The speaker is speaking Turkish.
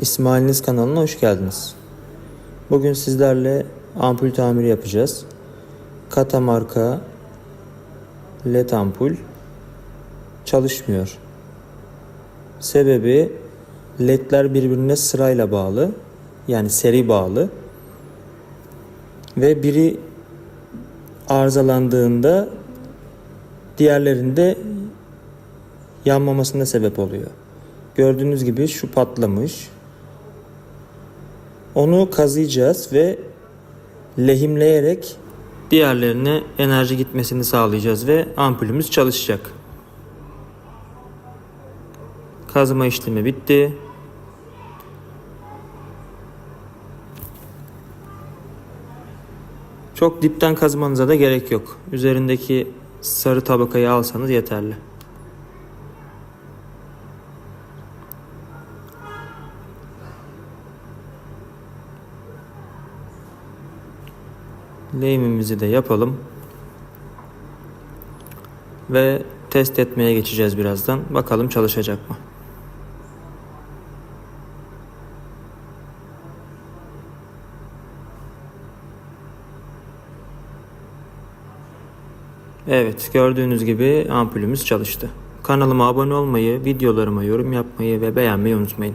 İsmailiniz kanalına hoş geldiniz. Bugün sizlerle ampul tamiri yapacağız. Kata marka led ampul çalışmıyor. Sebebi ledler birbirine sırayla bağlı. Yani seri bağlı. Ve biri arızalandığında diğerlerinde yanmamasına sebep oluyor. Gördüğünüz gibi şu patlamış. Onu kazıyacağız ve lehimleyerek diğerlerine enerji gitmesini sağlayacağız ve ampulümüz çalışacak. Kazıma işlemi bitti. Çok dipten kazmanıza da gerek yok. Üzerindeki sarı tabakayı alsanız yeterli. Lehimimizi de yapalım. Ve test etmeye geçeceğiz birazdan. Bakalım çalışacak mı? Evet, gördüğünüz gibi ampulümüz çalıştı. Kanalıma abone olmayı, videolarıma yorum yapmayı ve beğenmeyi unutmayın.